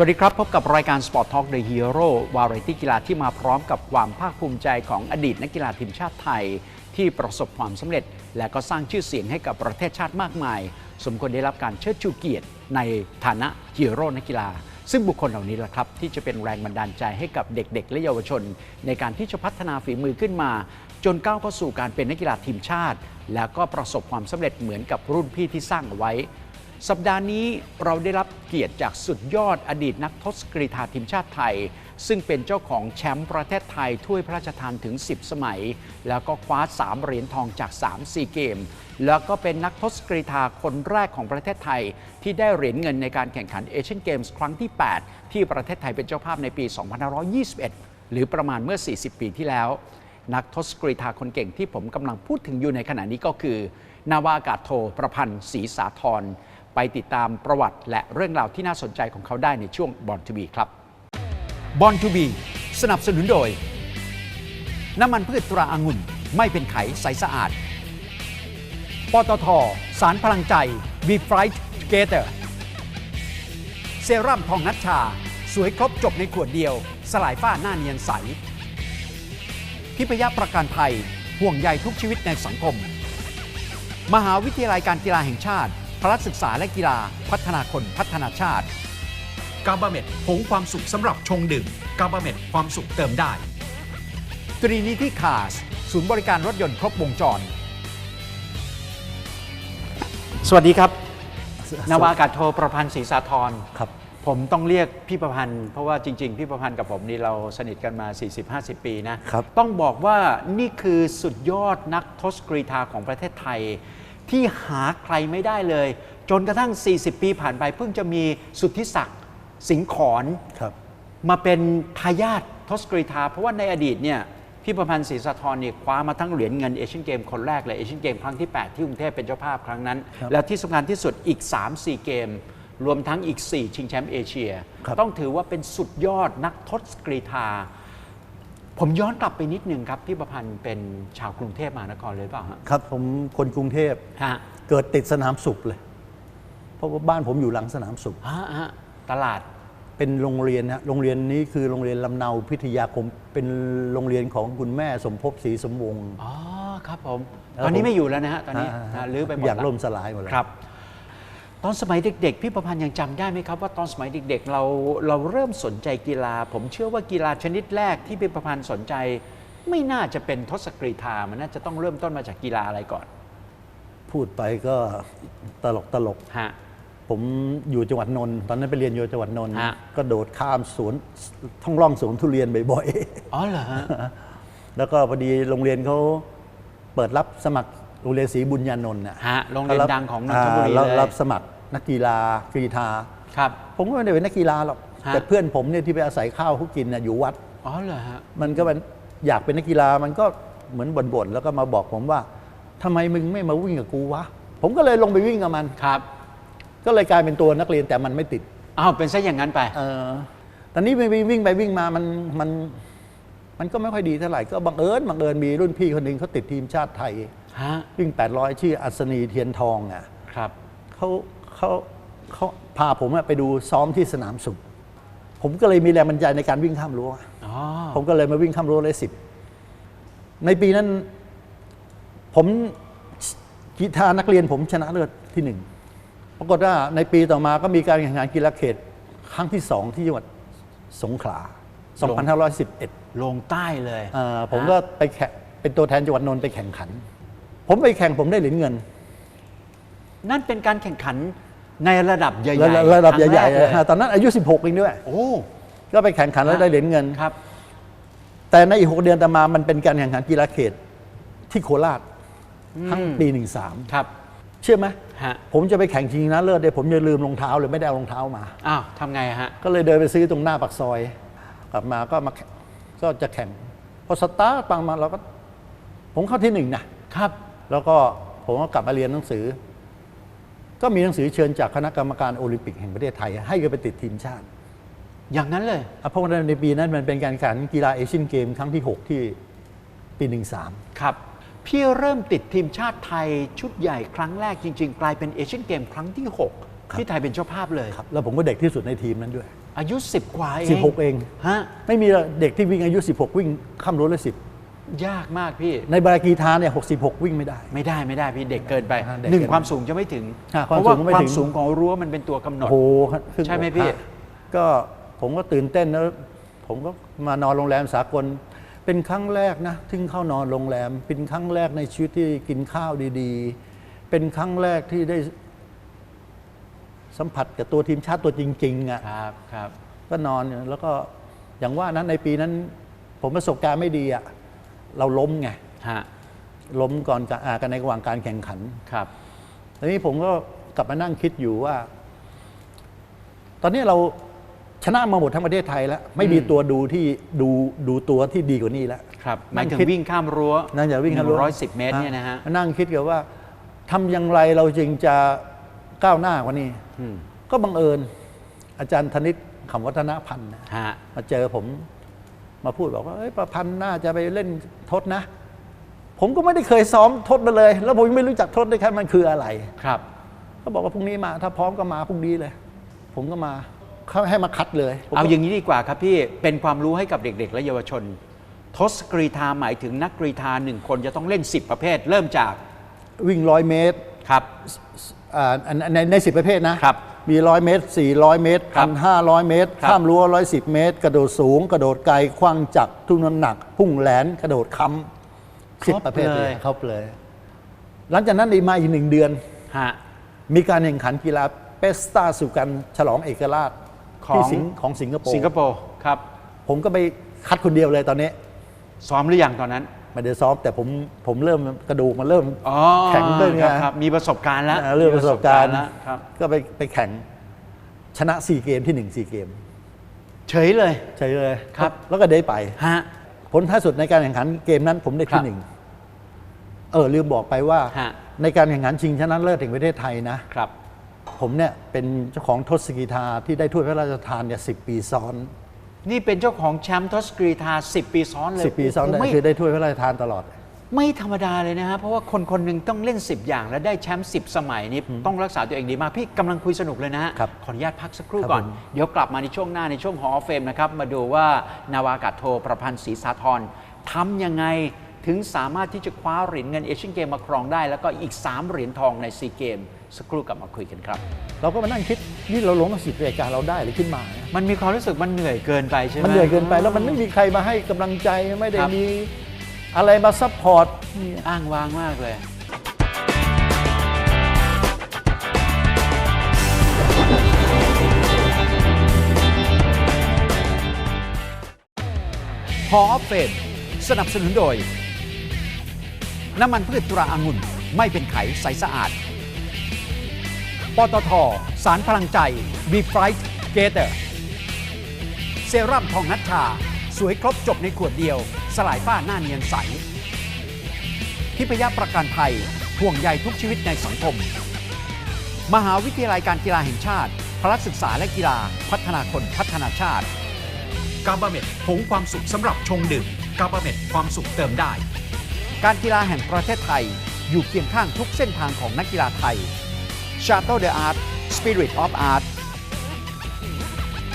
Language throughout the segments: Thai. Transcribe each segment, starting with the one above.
สวัสดีครับ พบกับรายการ Sport Talk The Hero วาไรตี้กีฬาที่มาพร้อมกับความภาคภูมิใจของอดีตนักกีฬาทีมชาติไทย ที่ประสบความสำเร็จ และก็สร้างชื่อเสียงให้กับประเทศชาติมากมาย สมควรได้รับการเชิดชูเกียรติในฐานะฮีโร่นักกีฬา ซึ่งบุคคลเหล่านี้แหละครับ ที่จะเป็นแรงบันดาลใจให้กับเด็ก ๆ และเยาวชน ในการที่จะพัฒนาฝีมือขึ้นมา จนก้าวเข้าสู่การเป็นนักกีฬาทีมชาติ แล้วก็ประสบความสำเร็จเหมือนกับรุ่นพี่ที่สร้างเอาไว้ สัปดาห์นี้เราได้รับเกียรติจากสุดยอดอดีตนักทศกรีธาทีมชาติไทย ซึ่งเป็นเจ้าของแชมป์ประเทศไทยถ้วยพระราชทานถึง 10 สมัย แล้วก็คว้า 3 เหรียญทองจาก3 4เกม แล้วก็เป็นนักทศกรีธาคนแรกของประเทศไทย ที่ได้เหรียญเงินในการแข่งขันเอเชียนเกมส์ครั้งที่ 8 ที่ประเทศไทยเป็นเจ้าภาพในปี 2521 หรือประมาณเมื่อ 40 ปีที่แล้ว นักทศกรีธาคนเก่งที่ผมกำลังพูดถึงอยู่ในขณะนี้ก็คือ นาวาอากาศโทประพันธ์ศรีสาธร ไปติดตามประวัติและเรื่องราวที่น่าสนใจของเขาได้ในช่วงบอลทูบีครับบอลทูบีสนับสนุนโดย น้ำมันพืชตราอางุ่นไม่เป็นไขใสสะอาด ปตท สารพลังใจ Be Fright Together เซรั่มทองนัชชา สวยครบจบในขวดเดียว สลายฝ้าหน้าเนียนใสทิพยประกันภัยห่วงใยทุกชีวิตในสังคม มหาวิทยาลัยการกีฬาแห่งชาติ พละศึกษาและกีฬาพัฒนาคนพัฒนาชาติ กาบาเมดผงความสุขสำหรับชงดื่ม กาบาเมดความสุขเติมได้ตรีนิติคาสศูนย์บริการรถยนต์ครบวงจร สวัสดีครับ นาวาอากาศโทประพันธ์ศรีสาธรครับผมต้องเรียกพี่ประพันธ์เพราะว่าจริง ๆ พี่ประพันธ์กับผมนี่เราสนิทกันมา 40-50 ปีนะครับต้องบอกว่านี่คือสุดยอดนักทศกรีธาของประเทศไทย ที่หาใครไม่ได้เลย จนกระทั่ง 40 ปีผ่านไป เพิ่งจะมีสุทธิศักดิ์สิงห์ขอนครับมาเป็นทายาททศกรีธา เพราะว่าในอดีตเนี่ยพี่ประพันธ์ศรีสะทรเนี่ยคว้ามาทั้งเหรียญเงินเอเชียนเกมคนแรกเลยเอเชียนเกมครั้งที่ 8 ที่กรุงเทพเป็นเจ้าภาพครั้งนั้นครับแล้วที่สำคัญที่สุดอีก 3-4 เกม รวมทั้งอีก 4 ชิงแชมป์เอเชียครับต้องถือว่าเป็นสุดยอดนักทศกรีธา ผมย้อนกลับไปนิดนึงครับพี่ประพันธ์เป็นชาวกรุงเทพมหานครเลยหรือเปล่าฮะครับ ผมคนกรุงเทพฮะเกิดติดสนามสุขเลย เพราะว่าบ้านผมอยู่หลังสนามสุข ฮะฮะตลาด เป็นโรงเรียนนะโรงเรียนนี้คือโรงเรียนลำเนาพิทยาคมเป็นโรงเรียนของคุณแม่สมภพศรีสมวงศ์ อ๋อครับผม แล้วตอนนี้ผมไม่อยู่แล้วนะฮะตอนนี้าฮะรื้อไปหมดอย่างแล้วล่มสลายหมดแล้ว ครับ ตอนสมัยเด็ก ๆ พี่ประพันธ์ยังจำได้ไหมครับว่าตอนสมัยเด็ก ๆ เราเราเริ่มสนใจกีฬา ผมเชื่อว่ากีฬาชนิดแรกที่พี่ประพันธ์สนใจ ไม่น่าจะเป็นทศกรีธามันน่าจะต้องเริ่มต้นมาจากกีฬาอะไรก่อน พูดไปก็ตลกตลกฮะผมอยู่จังหวัดนนท์ตอนนั้นไปเรียนอยู่จังหวัดนนท์ฮะก็โดดข้ามสวนท่องร่องสวนทุเรียนบ่อยๆอ๋อเหรอฮะแล้วก็พอดีโรงเรียนเขาเปิดรับสมัคร โรงเรียนศรีบุญญานนท์น่ะฮะโรงเรียนขาบดังของนนทบุรีอ่าเลยรับสมัครนักกีฬากรีธาครับผมก็ไม่ได้เป็นนักกีฬาหรอกฮะแต่เพื่อนผมเนี่ยที่ไปอาศัยข้าวเขากินน่ะอยู่วัดอ๋อเหรอฮะมันก็เป็นอยากเป็นนักกีฬามันก็เหมือนบ่นๆแล้วก็มาบอกผมว่าทำไมมึงไม่มาวิ่งกับกูวะผมก็เลยลงไปวิ่งกับมันครับ ก็เลยกลายเป็นตัวนักเรียนแต่มันไม่ติดอ้าวเป็นซะอย่างนั้นไปเออตอนนี้ไปวิ่งไปวิ่งมามันมันมันก็ไม่ค่อยดีเท่าไหร่ก็บังเอิญบังเอิญมีรุ่นพี่คนหนึ่งเขาติดทีมชาติไทย ฮะวิ่ง 800 ชื่ออัศนีเทียนทองอะครับเขาเขาเขาพาผมอะไปดูซ้อมที่สนามสุข ผมก็เลยมีแรงบันดาลใจในการวิ่งข้ามรั้วอ๋อผมก็เลยมาวิ่งข้ามรั้วเลยสิบในปีนั้น ผมกีฬานักเรียนผมชนะเลิศที่หนึ่งปรากฏว่าในปีต่อมาก็มีการแข่งขันกีฬาเขตครั้งที่สองที่จังหวัดสงขลา 2511 ลงใต้เลย เอ่อผมก็ไปแข่งเป็นตัวแทนจังหวัดนนท์ไปแข่งขัน ผมไปแข่งผมได้เหรียญเงิน นั่นเป็นการแข่งขันในระดับใหญ่ระดับๆระดับคงใหญ่แรกๆเลยนะตอนนั้นอายุ 16เองด้วย โอ้ ก็ไปแข่งขันแล้วได้เหรียญเงิน ครับ แต่ในอีก6เดือนต่อมามันเป็นการแข่งขันกีฬาเขตที่โคราชทั้งอืมปีครับ13เชื่อไหมฮะ ผมจะไปแข่งชิงชนะเลิศเนี่ยผมจะลืมรองเท้าเลยไม่ได้เอารองเท้ามา อ้าวทำไงฮะ ก็เลยเดินไปซื้อตรงหน้าปากซอย กลับมาก็มาแข่งก็จะแข่งพอสตาร์ทปังมาเราก็ ผมเข้าที่หนึ่งนะครับ แล้วก็ผมก็กลับมาเรียนหนังสือ ก็มีหนังสือเชิญจากคณะกรรมการโอลิมปิกแห่งประเทศไทย ให้กันไปติดทีมชาติ อย่างนั้นเลยอะเพราะว่าในปีนั้นมันเป็นการแข่งขันกีฬาเอเชียนเกมครั้งที่ 6 ที่ปี 13 ครับ พี่เริ่มติดทีมชาติไทยชุดใหญ่ครั้งแรกจริง ๆ กลายเป็นเอเชียนเกมครั้งที่ 6 ที่ไทยเป็นเจ้าภาพเลยครับแล้วผมก็เด็กที่สุดในทีมนั้นด้วย อายุ 10 กว่าเอง16 เองฮะไม่มีเด็กที่วิ่งอายุ 16 วิ่งข้ามรั้วเลยสิบ ยากมากพี่ ในบารากีทาเนี่ย66 วิ่งไม่ได้ ไม่ได้ไม่ได้พี่เด็กเกินไปอ่าเด็กหนึ่งเกินความสูงจะไม่ถึง อ่าเพความราะว่าสูงไม่ควาถึมง สูงของรั้วมันเป็นตัวกำหนด โอ้โหครึ่งใช่ไหมอกพี่ ฮะก็ผมก็ตื่นเต้นแล้ว ผมก็มานอนโรงแรมสากล เป็นครั้งแรกนะที่เข้านอนโรงแรม เป็นครั้งแรกในชีวิตที่กินข้าวดีๆ เป็นครั้งแรกที่ได้สัมผัสกับตัวทีมชาติตัวจริงๆอะ ครับครับ ก็นอนอยู่แล้วก็อย่างว่านั้นในปีนั้น ผมประสบการณ์ไม่ดีอะ เราล้มไงฮะล้มก่อนการอ่ากันในระหว่างการแข่งขัน ครับ ทีนี้ผมก็กลับมานั่งคิดอยู่ว่า ตอนนี้เราชนะมาหมดทั้งประเทศไทยแล้ว ไม่มีตัวดูที่ดูดูตัวที่ดีกว่านี้แล้ว ครับหมายถึงนั่งคิดวิ่งข้ามรั้วนั่งอย่าวิ่งร้อยสิบเมตรเนี่ยนะฮะนั่งคิดกับว่าทำอย่างไรเราจึงจะก้าวหน้ากว่านี้อืมก็บังเอิญ อาจารย์ธนิตขำวัฒนพันธ์นะฮะมาเจอผม มาพูดบอกว่าเอ้ยประพันธ์น่าจะไปเล่นทศนะ ผมก็ไม่ได้เคยซ้อมทศมาเลย แล้วผมยังไม่รู้จักทศด้วยครับมันคืออะไรครับเขาบอกว่าพรุ่งนี้มา ถ้าพร้อมก็มาพรุ่งนี้เลย ผมก็มาเขาให้มาคัดเลยผมก็เอาอย่างนี้ดีกว่าครับพี่เป็นความรู้ให้กับเด็ก ๆ และเยาวชน ทศกรีธาหมายถึงนักกรีธาหนึ่งคนจะต้องเล่น 10 ประเภท เริ่มจากวิ่งร้อยเมตรครับอ่าอันในในสิบประเภทนะครับ มีร้อยเมตรสี่ร้อยเมตรครัพับนห้าร้อยเมตร ครับข้ามรั้วร้อยสิบเมตร กระโดดสูง กระโดดไกลคว้างจักรทุ่งน้ำหนัก พุ่งแหลนกระโดดค้ำสิบประเภทเลย ครบเลย หลังจากนั้นอีกมาอีกหนึ่งเดือน ฮะ มีการแข่งขันกีฬาเปสตาสุกันฉลองเอกราชของ ที่สิงของสิงคโปร์สิงคโปร์ครับ ผมก็ไปคัดคนเดียวเลยตอนนี้ ซ้อมหรือยังตอนนั้น ไม่ได้ซ้อมแต่ผมผมเริ่มกระดูกมันเริ่ม อ๋อแข็งด้วยไง ครับครับมีประสบการณ์แล้วอ่าเรื่องประสบการณ์ มีแล้วครับ ก็ไปไปแข่งชนะสี่เกมที่หนึ่งสี่เกม เฉยเลย ใช่เลยครับ แล้วก็ได้ไป ฮะ ผลท้ายสุดในการแข่งขันเกมนั้นผมได้ครัที่บหนึ่งเออลืมบอกไปว่าฮะ ในการแข่งขันชิงชนะเลิศแห่งประเทศไทยนะ ครับ ผมเนี่ยเป็นเจ้าของทศกีฬาที่ได้ถ้วยพระราชทานเนี่ยสิปีซ้อน นี่เป็นเจ้าของแชมป์ทศกรีธา 10 ปีซ้อนเลยสิปีซ้อนโโหได้ไม่คือได้ถ้วยพระราชทานตลอด ไม่ธรรมดาเลยนะฮะ เพราะว่าคนคนหนึ่งต้องเล่น 10 อย่าง และได้แชมป์10 สมัยนี้ต้องรักษาตัวเองดีมาก พี่กำลังคุยสนุกเลยนะฮะ ครับขออนุญาตพักสักครู่ครับก่อน ผม เดี๋ยวกลับมาในช่วงหน้าในช่วงหอเฟมนะครับ มาดูว่านาวากาศโทประพันธ์ศรีสาธรทำยังไง ถึงสามารถที่จะคว้าเหรียญเงินเอเชียนเกมมาครองได้ แล้วก็อีก 3 เหรียญทองในซีเกม สักครู่กลับมาคุยกันครับ เราก็มานั่งคิดนี่เราลงมาสิบรายการเราได้หรือขึ้นมาเนี่ยมันมีความรู้สึกมันเหนื่อยเกินไปใช่ไหมมันเหนื่อยเกินไปแล้วมันไม่มีใครมาให้กำลังใจไม่ได้ครับมีอะไรมาซัพพอร์ตอ้างว้างมากเลยพอเฟมสนับสนุนโดย น้ำมันพืชตราอางุ่นไม่เป็นไขใสสะอาด ปตท สารพลังใจบีไฟท์เกเตอร์เซรั่มทองนัชชา สวยครบจบในขวดเดียว สลายฝ้าหน้าเนียนใส ทิพยประกันภัยห่วงใยทุกชีวิตในสังคม มหาวิทยาลัยการกีฬาแห่งชาติ พละศึกษาและกีฬาพัฒนาคนพัฒนาชาติ กาบาเมดผงความสุขสำหรับชงดื่มกาบาเมดความสุขเติมได้ การกีฬาแห่งประเทศไทย อยู่เคียงข้างทุกเส้นทางของนักกีฬาไทย Shuttle the Art Spirit of Art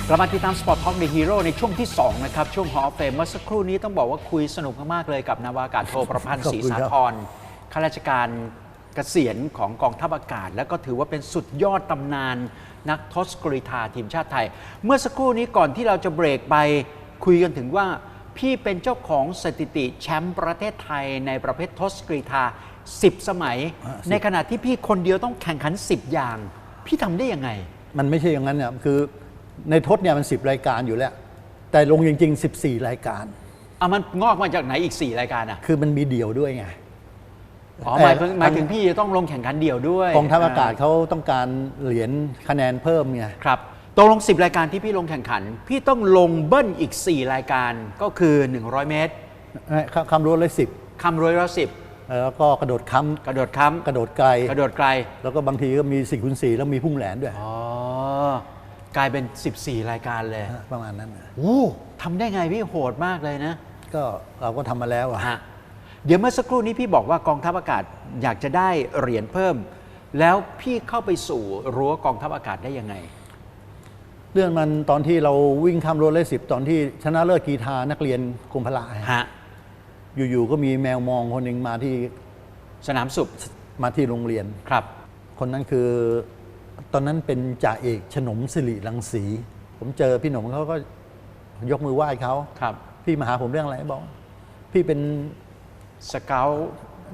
กลับมาติดตาม Sport Talk The Hero ในช่วงที่ 2 นะครับ ช่วง Hall of Fame เมื่อสักครู่นี้ต้องบอกว่าคุยสนุกมาก ๆ เลยกับนาวากาศโทประพันธ์ขอบศรีคุณสาครับธรข้าราชการเกษียณของกองทัพอากาศ และก็ถือว่าเป็นสุดยอดตำนาน นักทศกรีธาทีมชาติไทย เมื่อสักครู่นี้ก่อนที่เราจะเบรกไปคุยกันถึงว่า พี่เป็นเจ้าของสถิติแชมป์ประเทศไทยในประเภททศกรีธา 10 สมัยอ่า10ในขณะที่พี่คนเดียวต้องแข่งขัน 10 อย่าง พี่ทำได้ยังไง มันไม่ใช่อย่างนั้นเนี่ยคือในทศเนี่ยมันสิบรายการอยู่แล้ว แต่ลงจริง ๆ 14 รายการเอามันงอกมาจากไหนอีก 4 รายการอะคือมันมีเดี่ยวด้วยไงอ๋อหมายถึงเอ่อหมายถึงพี่จะต้องลงแข่งขันเดี่ยวด้วยกองทัพอากาศเขาต้องการเหรียญคะแนนเพิ่มไงครับ ตกลง 10 รายการที่พี่ลงแข่งขัน พี่ต้องลงเบิ้ลอีก 4 รายการก็คือ 100 เมตรคำรั้วเลยสิบคำร้อยละสิบแล้วก็กระโดดค้กระโดดค้ำกระโดดไกลำกระโดดไกลแล้วก็บางทีก็มีสี่คูณสี่แล้วมีพุ่งแหลนด้วยอ๋อกลายเป็น 14 รายการเลยประมาณนั้นนะโอ้ทำได้ไงพี่โหดมากเลยนะ ก็เราก็ทำมาแล้วอะฮะเดี๋ยวเมื่อสักครู่นี้พี่บอกว่ากองทัพอากาศอยากจะได้เหรียญเพิ่ม แล้วพี่เข้าไปสู่รั้วกองทัพอากาศได้ยังไง เรื่องมันตอนที่เราวิ่งข้ามรั้วเลขสิบตอนที่ชนะเลิศกีฬานักเรียนกรมพละฮะอยู่ๆก็มีแมวมองคนหนึ่งมาที่สนามสุขมาที่โรงเรียนครับ คนนั้นคือ ตอนนั้นเป็นจ่าเอกฉนมสิริรังสี ผมเจอพี่หนมเขาก็ยกมือไหว้เขาครับ พี่มาหาผมเรื่องอะไรบอก พี่เป็นสเกล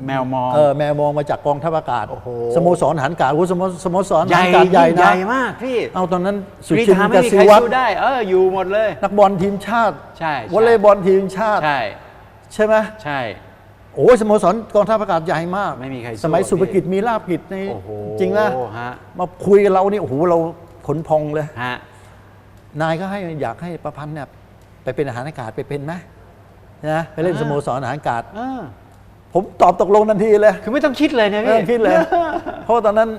แมวมอง เออแมวมองมาจากกองทัพอากาศ โอ้โห สโมสรทหารอากาศโอ้โหสโมสโมสรทใหญ่หารอากาศใหญ่ยิ่งนะใหญ่มากพี่เอาตอนนั้นสุกรีชินธากไม่มีสิใครวัตรสู้ได้ เอออยู่หมดเลย นักบอลทีมชาติใช่ใช่ วอลเลย์บอลทีมชาติ ใช่ใช่ไหมใช่ โอ้ยสโมสรกองทัพอากาศใหญ่มากไม่มีใครสู้สมัยอะสุภกิจพี่มีลาบกิจในโอ้โหจริงนะฮะ มาคุยกับเรานี่โอ้โหเราขนพองเลย ฮะ นายก็ให้อยากให้ประพันธ์เนี่ยไปเป็นอาหารอากาศไปเป็นไหมนะไปเล่นอ่า สโมสรอาหารอากาศ เออ ผมตอบตกลงทันทีเลยคือไม่ต้องคิดเลยนะไม่พี่ ต้องคิดเลย เพราะว่าตอนนั้น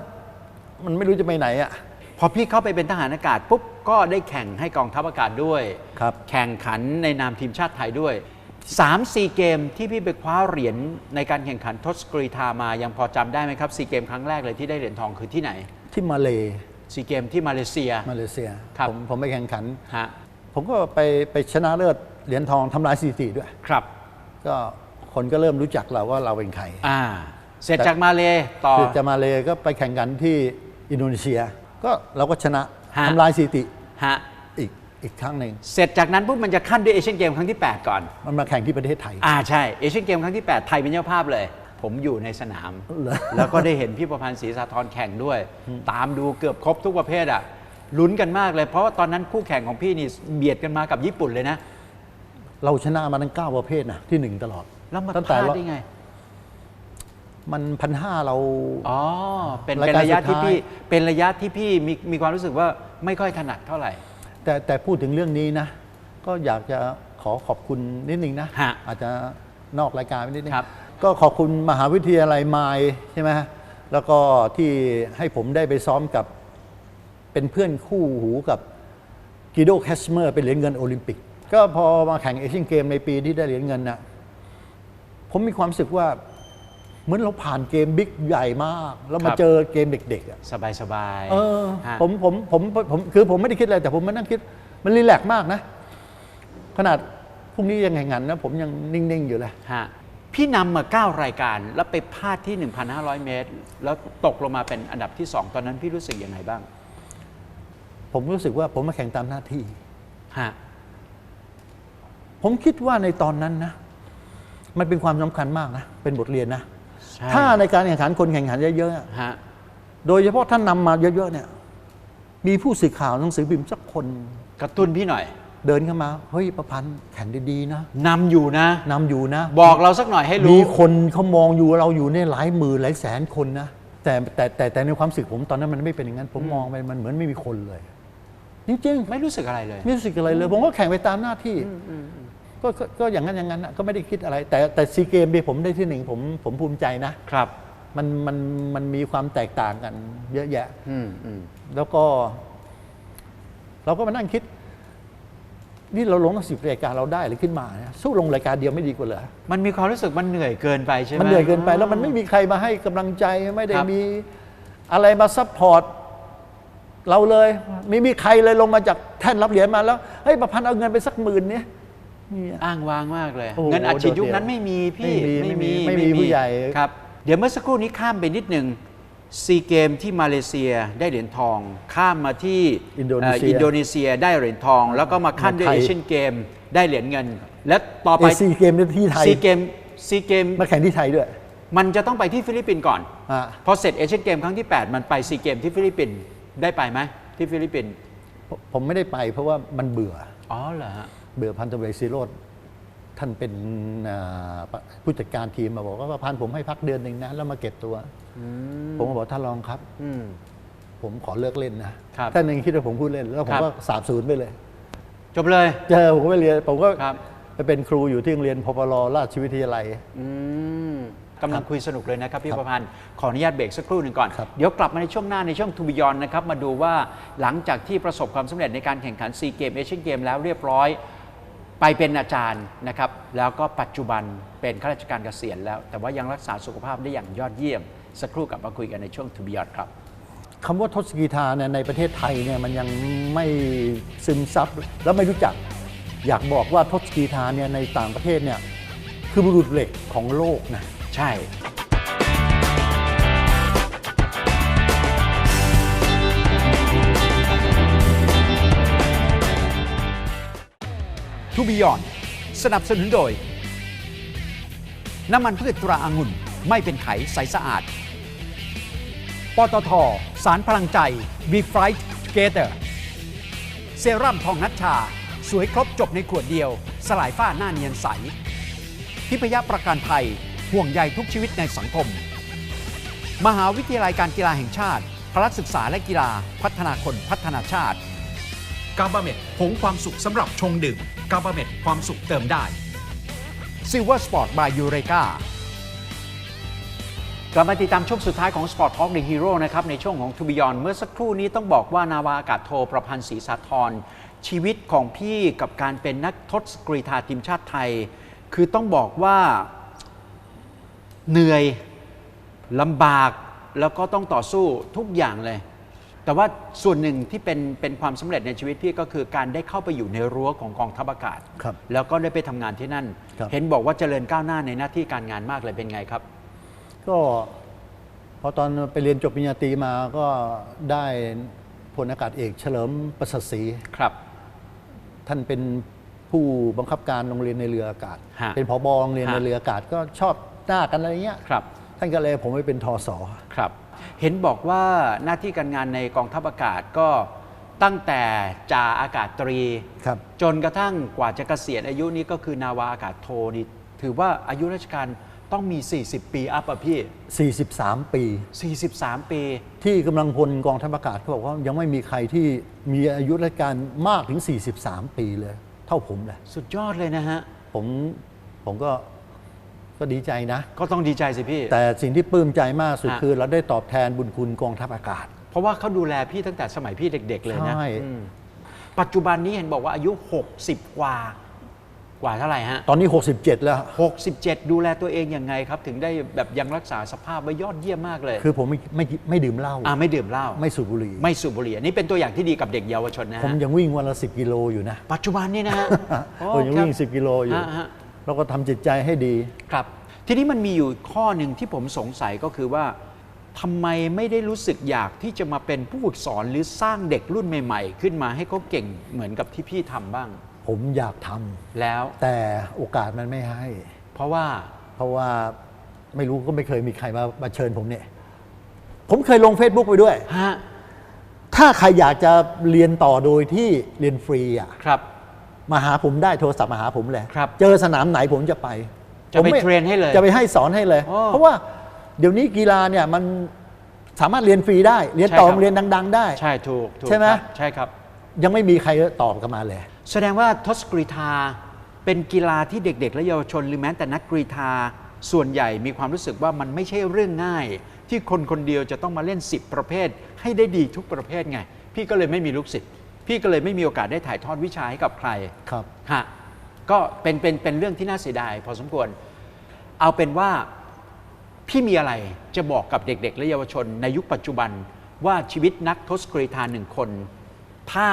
มันไม่รู้จะไปไหนอะ พอพี่เข้าไปเป็นทหารอากาศปุ๊บก็ได้แข่งให้กองทัพอากาศด้วย ครับ แข่งขันในนามทีมชาติไทยด้วย3 4เกมที่พี่ไปคว้าเหรียญในการแข่งขันทศกรีธามายังพอจำได้ไหมครับซีเกมครั้งแรกเลยที่ได้เหรียญทองคือที่ไหนที่มาเลซีเกมที่มาเลเซีย มาเลเซียครับ ผมผมไปแข่งขัน ฮะผมก็ไปไปชนะเลิศเหรียญทองทำลายสถิติด้วย ครับ ก็ คนก็เริ่มรู้จักเราว่าเราเป็นใครอ่า เสร็จจากมาเลต่อ คือจะมาเลก็ไปแข่งขันที่อินโดนีเซีย ก็เราก็ชนะฮะ ทำลายสถิติฮะอีกอีกครั้งหนึ่งเสร็จจากนั้นปุ๊บมันจะขั้นด้วยเอเชียนเกมครั้งที่ 8 ก่อน มันมาแข่งที่ประเทศไทย อ่าใช่เอเชียนเกมครั้งที่ 8 ไทยเป็นเจ้าภาพเลย ผมอยู่ในสนาม เหรอ แล้วก็ได้เห็นพี่ประพันธ์ศรีสาธรแข่งด้วย ตามดูเกือบครบทุกประเภทอะลุ้นกันมากเลย เพราะว่าตอนนั้นคู่แข่งของพี่นี่เบียดกันมากับญี่ปุ่นเลยนะ เราชนะมาทั้งเก้าประเภทนะที่หนึ่งตลอด แล้วมาตั้งพแต่ลาดเรา ได้ไง มันพันห้าเรา อ๋อ เป็นรายเป็นการระยะสุดที่ท้าย พี่ เป็นระยะที่พี่มีมีความรู้สึกว่าไม่ค่อยถนัดเท่าไหร่ แต่แต่พูดถึงเรื่องนี้นะ ก็อยากจะขอขอบคุณนิดนึงนะ ฮะอาจจะนอกรายการไปนิดนึงครับ ก็ขอบคุณมหาวิทยาลัยไมายใช่ไหมฮะแล้วก็ที่ให้ผมได้ไปซ้อมกับ เป็นเพื่อนคู่หูกับกิโดแคสเมอร์เป็นเหรียญเงินโอลิมปิก ก็พอมาแข่งเอเชียนเกมในปีที่ได้เหรียญเงินนะ ผมมีความรู้สึกว่า เหมือนเราผ่านเกมบิ๊กใหญ่มาก แล้วมาครับ เจอเกมเด็กๆอะ สบายสบายๆเออฮะ ผมผมผมผมคือผมไม่ได้คิดอะไรแต่ผมมานั่งคิด มันรีแลกซ์มากนะ ขนาดพรุ่งนี้ยังแข่งขันนะ ผมยังนิ่ง ๆ อยู่เลย ฮะพี่นำมา 9 รายการ แล้วไปพลาดที่ 1,500 เมตร แล้วตกลงมาเป็นอันดับที่ 2 ตอนนั้นพี่รู้สึกยังไงบ้างผมรู้สึกว่าผมมาแข่งตามหน้าที่ ฮะผมคิดว่าในตอนนั้นนะ มันเป็นความสำคัญมากนะ เป็นบทเรียนนะ ใช่ถ้าในการแข่งขันคนแข่งขันเยอะๆอะฮะโดยเฉพาะท่านนำมาเยอะๆเนี่ย มีผู้สื่อข่าวหนังสือพิมพ์สักคนกระตุ้นพี่หน่อยเดินเข้ามา เฮ้ยประพันธ์แข่งดีๆนะนำอยู่นะ นำอยู่นะ บอกเราสักหน่อยให้มีรู้ คนเขามองอยู่เราอยู่เนี่ยหลายหมื่นหลายแสนคนนะแต่แต่แต่แต่ในความรู้สึกผมตอนนั้นมันไม่เป็นอย่างนั้น ผมมองไปมันเหมือนไม่มีคนเลยจริงไม่รู้สึกอะไรเลยๆไม่รู้สึกอะไรเลย ผมก็แข่งไปตามหน้าที่ ก็ก็ก็อย่างนั้นอย่างนั้นนะก็ไม่ได้คิดอะไร แต่แต่ซีเกมที่ผมได้ที่หนึ่งผมผมภูมิใจนะ ครับ มันมันมันมีความแตกต่างกันเยอะแยะ อืมอืมแล้วก็ เราก็มานั่งคิด นี่เราลงตั้งสิบรายการเราได้หรือขึ้นมาเนี่ยสู้ลงรายการเดียวไม่ดีกว่าเหรอ มันมีความรู้สึกมันเหนื่อยเกินไปใช่ไหม มันเหนื่อยเกินไปแล้วมันไม่มีใครมาให้กำลังใจไม่ได้ครับ มีอะไรมาซัพพอร์ตเราเลยไม่มีใครเลยลงมาจากแท่นรับเหรียญมาแล้วเฮ้ยประพันธ์เอาเงินไปสักหมื่นเนี่ยนี่ อะอ้างว้างมากเลยโอ้โหเงินอัดฉีดยุคโดดเดี่ยวนั้นไม่มีพี่ไม่มีไม่มีไม่มีผู้ใหญ่ครับ เดี๋ยวเมื่อสักครู่นี้ข้ามไปนิดหนึ่งซีเกมที่มาเลเซียได้เหรียญทอง ข้ามมาที่อินโดนีเอ่อเซียอินโดนีเซียได้เหรียญทอง แล้วก็มาขั้นด้วยไทเอยเชียนเกมได้เหรียญเงิน และต่อเอไปซีเกมในที่ไทยซีเกมซีเกมมาแข่งที่ไทยด้วย มันจะต้องไปที่ฟิลิปปินส์ก่อนอะพอเสร็จเอเชียนเกมครั้งที่ 8 มันไปซีเกมที่ฟิลิปปินส์ได้ไปไหมที่ฟิลิปปินส์ผมผมไม่ได้ไปเพราะว่ามันเบื่ออ๋อเหรอฮะ เบื่อพันตำรวจซีโรดท่านเป็นอ่าผู้จัดการทีมมาบอกว่าประพันธ์ผมให้พักเดือนหนึ่งนะ แล้วมาเก็บตัว ผมก็บอกท่านรองครับอืมผมขอเลิกเล่นนะครับท่านยังคิดว่าผมพูดเล่น แล้วผมครับก็สาบสูญไปเลย จบเลยเจอผมก็ไปเรียนผมก็ครับไปเป็นครูอยู่ที่โรงเรียนพปรราชวิทยาลัยอืมกำลังคุยสนุกเลยนะครับพี่ครับประพันธ์ขออนุญาตเบรกสักครู่หนึ่งก่อนครับเดี๋ยวกลับมาในช่วงหน้าในช่วงทูบิยอนนะครับมาดูว่าหลังจากที่ประสบความสำเร็จในการแข่งขันซีเกมเอเชียนเกมแล้วเรียบร้อย ไปเป็นอาจารย์นะครับ แล้วก็ปัจจุบันเป็นข้าราชการเกษียณแล้ว แต่ว่ายังรักษาสุขภาพได้อย่างยอดเยี่ยม สักครู่กลับมาคุยกันในช่วงทูบิยอนครับคำว่าทศกีทาเนี่ยในประเทศไทยเนี่ยมันยังไม่ซึมซับแล้วไม่รู้จัก อยากบอกว่าทศกีทาเนี่ยในต่างประเทศเนี่ยคือบุรุษเหล็กของโลกนะใช่ ทูบิยอนสนับสนุนโดย น้ำมันพืชตราอางุ่นไม่เป็นไขใสสะอาด ปตท สารพลังใจ Be Fright Together เซรั่มทองนัชชา สวยครบจบในขวดเดียว สลายฝ้าหน้าเนียนใส ทิพยประกันภัยห่วงใยทุกชีวิตในสังคม มหาวิทยาลัยการกีฬาแห่งชาติพละศึกษาและกีฬาพัฒนาคนพัฒนาชาติ กาบาเมดผงความสุขสำหรับชงดื่มกาบาเมดความสุขเติมได้ซิลเวอร์สปอร์ตบายยูเรกากลับมาติดตามช่วงสุดท้ายของ Sport Talk The Hero นะครับในช่วงของ To Beyond เมื่อสักครู่นี้ต้องบอกว่านาวาอากาศโทประพันธ์ศรีสาธรชีวิตของพี่กับการเป็นนักทศกรีธาทีมชาติไทย คือต้องบอกว่าเหนื่อยลำบากแล้วก็ต้องต่อสู้ทุกอย่างเลย แต่ว่าส่วนหนึ่งที่เป็นเป็นความสำเร็จในชีวิตพี่ก็คือการได้เข้าไปอยู่ในรั้วของกองทัพอากาศครับแล้วก็ได้ไปทำงานที่นั่นครับเห็นบอกว่าเจริญก้าวหน้าในหน้าที่การงานมากเลยเป็นไงครับ ก็พอตอนไปเรียนจบปริญญาตรีมาก็ได้พลอากาศเอกเฉลิมประเสริฐศรีครับ ท่านเป็นผู้บังคับการโรงเรียนในเรืออากาศฮะเป็นผบโรงเรียนฮะในเรืออากาศก็ชอบหน้ากันอะไรเงี้ยครับ ท่านก็เลยผมไปเป็นทอสอครับ เห็นบอกว่าหน้าที่การงานในกองทัพอากาศก็ตั้งแต่จ่าอากาศตรี ครับ จนกระทั่งกว่าจะเกษียณอายุนี้ก็คือนาวาอากาศโทนี่ถือว่าอายุราชการต้องมี 40 ปีอัพอะพี่ 43 ปี 43 ปี ที่กำลังพลกองทัพอากาศเขาบอกว่ายังไม่มีใครที่มีอายุราชการมากถึง 43 ปีเลย เท่าผมเลย สุดยอดเลยนะฮะ ผมผมก็ ก็ดีใจนะ ก็ต้องดีใจสิพี่ แต่สิ่งที่ปลื้มใจมากสุดฮะคือเราได้ตอบแทนบุญคุณกองทัพอากาศ เพราะว่าเขาดูแลพี่ตั้งแต่สมัยพี่เด็ก ๆ เลยนะใช่อืมปัจจุบันนี้เห็นบอกว่าอายุ 60 กว่ากว่าเท่าไหร่ฮะ ตอนนี้ 67 แล้ว 67 ดูแลตัวเองยังไงครับ ถึงได้แบบยังรักษาสภาพไว้ยอดเยี่ยมมากเลย คือผมไม่ไม่ไม่ดื่มเหล้าอ่าไม่ดื่มเหล้าไม่สูบบุหรี่ไม่สูบบุหรี่อันนี้เป็นตัวอย่างที่ดีกับเด็กเยาวชนนะผมฮะยังวิ่งวันละ 10 กิโลอยู่นะ ปัจจุบันนี้นะฮะโอ้ผมยังครับวิ่ง 10 กิโลอยู่ฮะฮะ เราก็ทำจิตใจให้ดีครับ ทีนี้มันมีอยู่ข้อหนึ่งที่ผมสงสัยก็คือว่าทำไมไม่ได้รู้สึกอยากที่จะมาเป็นผู้ฝึกสอนหรือสร้างเด็กรุ่นใหม่ ๆ ขึ้นมาให้เขาเก่งเหมือนกับที่พี่ทำบ้าง ผมอยากทำแล้ว แต่โอกาสมันไม่ให้ เพราะว่าเพราะว่าไม่รู้ก็ไม่เคยมีใครมามาเชิญผมเนี่ย ผมเคยลง Facebook ไปด้วยฮะถ้าใครอยากจะเรียนต่อโดยที่เรียนฟรีอะครับ มาหาผมได้โทรศัพท์มาหาผมเลยครับเจอสนามไหนผมจะไปจะไปผมม่เทรนให้เลย จะไปให้สอนให้เลยอ๋อเพราะว่าเดี๋ยวนี้กีฬาเนี่ยมันสามารถเรียนฟรีได้ เรียนต่อใช่ครับโรงเรียนดัง ๆ ได้ ใช่ถูกถูกใช่ไหมครับใช่ครับ ยังไม่มีใครตอบกลันมาเลย แสดงว่าทศกรีธาเป็นกีฬาที่เด็ก ๆ และเยาวชนหรือแม้แต่นักกรีธาส่วนใหญ่มีความรู้สึกว่ามันไม่ใช่เรื่องง่าย ที่คนคนเดียวจะต้องมาเล่น 10 ประเภท ให้ได้ดีทุกประเภทไง พี่ก็เลยไม่มีลูกศิษย์ พี่ก็เลยไม่มีโอกาสได้ถ่ายทอดวิชาให้กับใครครับ ฮะก็เป็นเป็นเป็นเรื่องที่น่าเสียดายพอสมควร เอาเป็นว่าพี่มีอะไรจะบอกกับเด็ก ๆ และเยาวชนในยุคปัจจุบันว่าชีวิตนักทศกรีธาหนึ่งคน ถ้า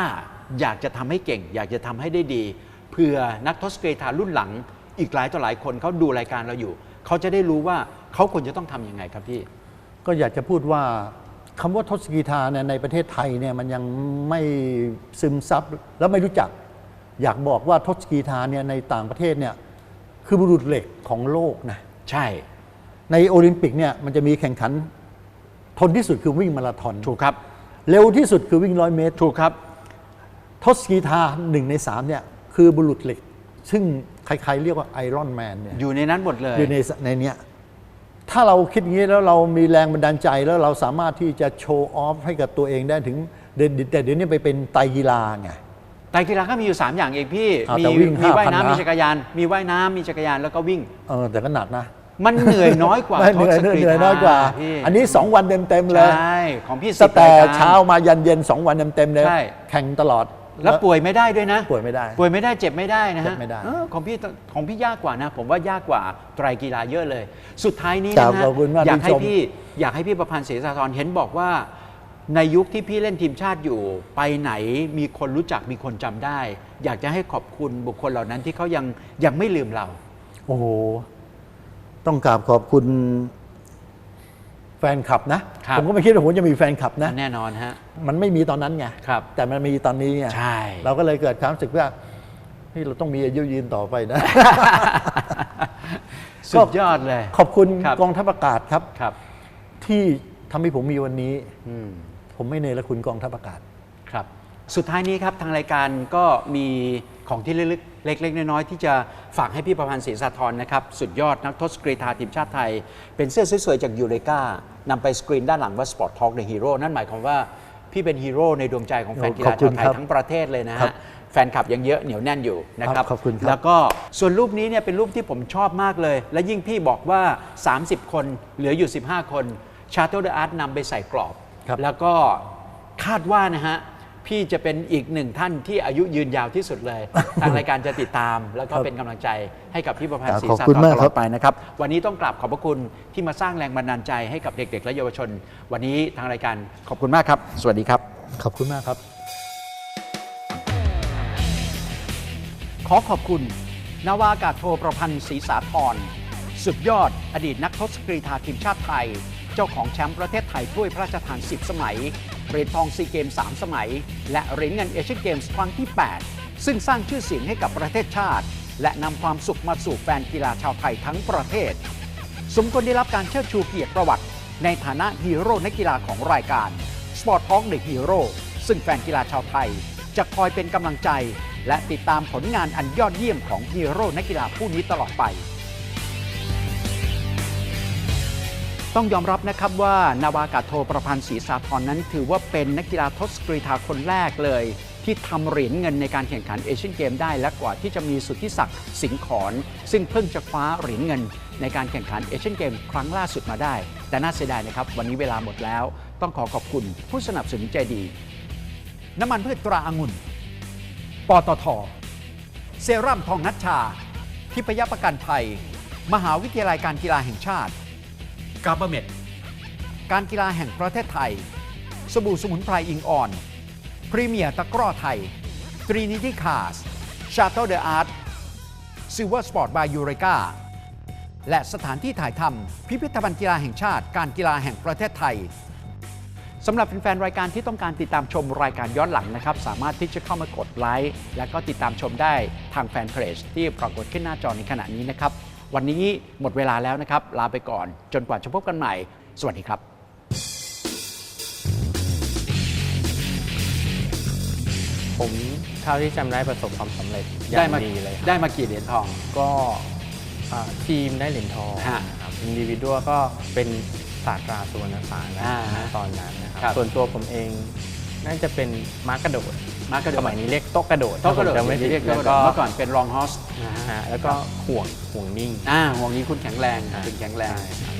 อยากจะทำให้เก่ง อยากจะทำให้ได้ดีเพื่อนักทศกรีธารุ่นหลัง อีกหลายต่อหลายคนเขาดูรายการเราอยู่ เขาจะได้รู้ว่าเขาควรจะต้องทำยังไงครับพี่ ก็อยากจะพูดว่า คำว่าทศกีทาเนี่ยในประเทศไทยเนี่ยมันยังไม่ซึมซับแล้วไม่รู้จัก อยากบอกว่าทศกีทาเนี่ยในต่างประเทศเนี่ยคือบุรุษเหล็กของโลกนะใช่ ในโอลิมปิกเนี่ยมันจะมีแข่งขัน ทนที่สุดคือวิ่งมาราธอนถูกครับ เร็วที่สุดคือวิ่งร้อยเมตรถูกครับ ทศกีทาหนึ่งในสามเนี่ยคือบุรุษเหล็ก ซึ่งใครๆเรียกว่าไอรอนแมนเนี่ยอยู่ในนั้นหมดเลยอยู่ในสในเนี้ย ถ้าเราคิดอย่างนี้แล้วเรามีแรงบันดาลใจแล้วเราสามารถที่จะโชว์ออฟให้กับตัวเองได้ถึงเดยวแต่เดี๋ยวนี้ไปเป็นไตรกีฬาไงไตรกีฬาก็มีอยู่ 3 อย่างเองพี่อ่ามีแต่วิ่งมีว่าย5,000น้ำนะมีจักรยาน มีว่ายน้ำมีจักรยานแล้วก็วิ่งเออแต่ก็หนักนะ มันเหนื่อยน้อยกว่าไม่เหนื่อยทศกรีเหนื่อยธาน้อยกว่าพี่อันนี้ 2 วันเต็มๆเลยใช่ของพี่สสิบแต่รายการเช้ามายันเย็น 2 วันเต็มๆเลยใช่แข่งตลอด แล้วป่วยไม่ได้ด้วยนะ ป่วยไม่ได้ ป่วยไม่ได้เจ็บไม่ได้นะเจ็ฮะบไม่ได้ เออของพี่ของพี่ยากกว่านะ ผมว่ายากกว่าไตรกีฬาเยอะเลย สุดท้ายนี้ครันะบฮะขอบคุณมากอยากที่ให้ชม พี่อยากให้พี่ประพันธ์เสสาธรเห็นบอกว่า ในยุคที่พี่เล่นทีมชาติอยู่ ไปไหนมีคนรู้จักมีคนจำได้ อยากจะให้ขอบคุณบุคคลเหล่านั้นที่เขายังยังไม่ลืมเรา โอ้โห ต้องกราบขอบคุณ แฟนคลับนะครับผมก็ไม่คิดว่าผมจะมีแฟนคลับนะ แน่นอนฮะ มันไม่มีตอนนั้นไงครับแต่มันมีตอนนี้ไง ใช่ เราก็เลยเกิดความรู้สึกว่าเฮ้ยเราต้องมีอายุยืนต่อไปนะ สุดยอดเลย ขอบคุณครับกองทัพอากาศครับครับ ที่ทำให้ผมมีวันนี้อืมผมไม่เนรคุณกองทัพอากาศ ครับ สุดท้ายนี้ครับทางรายการก็มีของที่เล็กๆ เล็ก ๆ น้อย ๆ ที่จะฝากให้พี่ประพันธ์ศรีสาธรนะครับ สุดยอดนักทศกรีธาทีมชาติไทย เป็นเสื้อสวยๆจากยูเรกานำไปสกรีนด้านหลังว่า Sport Talk the Hero นั่นหมายความว่าพี่เป็นฮีโร่ในดวงใจของแฟนกีฬาขอบคุชาวณไทยครับทั้งประเทศเลยนะครัฮะบแฟนคลับยังเยอะเหนียวแน่นอยู่นะครับขอบคุณครับแล้วก็ส่วนรูปนี้เนี่ยเป็นรูปที่ผมชอบมากเลย และยิ่งพี่บอกว่า 30 คนเหลืออยู่ 15 คนชาร์ t เดอ Art นำไปใส่กรอบครับแล้วก็คาดว่านะฮะ พี่จะเป็นอีกหนึ่งท่านที่อายุยืนยาวที่สุดเลย ทางรายการจะติดตาม แล้วก็เป็นกำลังใจให้กับพี่ประพันธ์ศรีขอบสาคุณธรมากตลครัอบดไปนะครับ วันนี้ต้องกราบขอบพระคุณที่มาสร้างแรงบันดาลใจให้กับเด็ก ๆ และเยาวชน วันนี้ทางรายการขอบคุณมากครับ สวัสดีครับ ขอบคุณมากครับ ขอขอบคุณ นาวาอากาศโทประพันธ์ศรีสาธรสุดยอดอดีตนักทศกรีธาทีมชาติไทย เจ้าของแชมป์ประเทศไทยถ้วยพระราชทาน 10 สมัย เหรียญทองซีเกม 3 สมัย และเหรียญเงินเอเชียนเกมส์ครั้งที่ 8 ซึ่งสร้างชื่อเสียงให้กับประเทศชาติ และนำความสุขมาสู่แฟนกีฬาชาวไทยทั้งประเทศ สมควรได้รับการเชิดชูเกียรติประวัติ ในฐานะฮีโร่นักกีฬาของรายการ Sport Talk The Hero ซึ่งแฟนกีฬาชาวไทย จะคอยเป็นกำลังใจ และติดตามผลงานอันยอดเยี่ยมของฮีโร่นักกีฬาผู้นี้ตลอดไป ต้องยอมรับนะครับว่านาวากาโทประพันธ์ศรีสาธรนั้น ถือว่าเป็นนักกีฬาทศกรีธาคนแรกเลย ที่ทำเหรียญเงินในการแข่งขันเอเชียนเกมได้และกว่าที่จะมีสุทธิศักดิ์สิงขอนซึ่งเพิ่งจะคว้าเหรียญเงิน ในการแข่งขันเอเชียนเกมครั้งล่าสุดมาได้ แต่น่าเสียดายนะครับวันนี้เวลาหมดแล้ว ต้องขอขอบคุณผู้สนับสนุนใจดี น้ำมันพืชตราองุ่นปตทเซรั่มทองนัชชา ทิพยประกันภัย มหาวิทยาลัยการกีฬาแห่งชาติ กาบเมดการกีฬาแห่งประเทศไทย สบู่สมุนไพรอิงอ่อน พรีเมียร์ตะกร้อไทย ตรีนิติคาสชาโตเดอะอาร์ตซิลเวอร์สปอร์ตบายยูเรกาและสถานที่ถ่ายทำพิพิธภัณฑ์กีฬาแห่งชาติ การกีฬาแห่งประเทศไทยสำหรับแฟนๆรายการที่ต้องการติดตามชมรายการย้อนหลังนะครับ สามารถที่จะเข้ามากดไลค์และก็ติดตามชมได้ทางแฟนเพจที่ปรากฏขึ้นหน้าจอในขณะนี้นะครับ วันนี้หมดเวลาแล้วนะครับ ลาไปก่อนจนกว่าจะพบกันใหม่ สวัสดีครับผมเท่าที่จำได้ประสบความสำเร็จอย่าได้งมาดีเลยครับได้มากี่เหรียญทอง ก็อ่าทีมได้เหรียญทองฮะครับอินดิวิดวก็เป็นศาสตราสุวรรณสารนะอ่าฮะตอนนั้นนะครับครับส่วนตัวผมเองน่าจะเป็นม้ากระโดด ม้ากระโดดสมัยนี้เรียกโต๊ะกระโดดโต๊ะกระโดดถ้าผมจำไม่ผิดเรียกโต๊ะแล้วก็กระโดดเมื่อก่อนเป็นรองฮอสนะฮะฮะแล้วก็ห่วงห่วงนิ่ง อ่าห่วงนี้คุณแข็งแรงอ่าคุณแข็งแรงใช่ครับ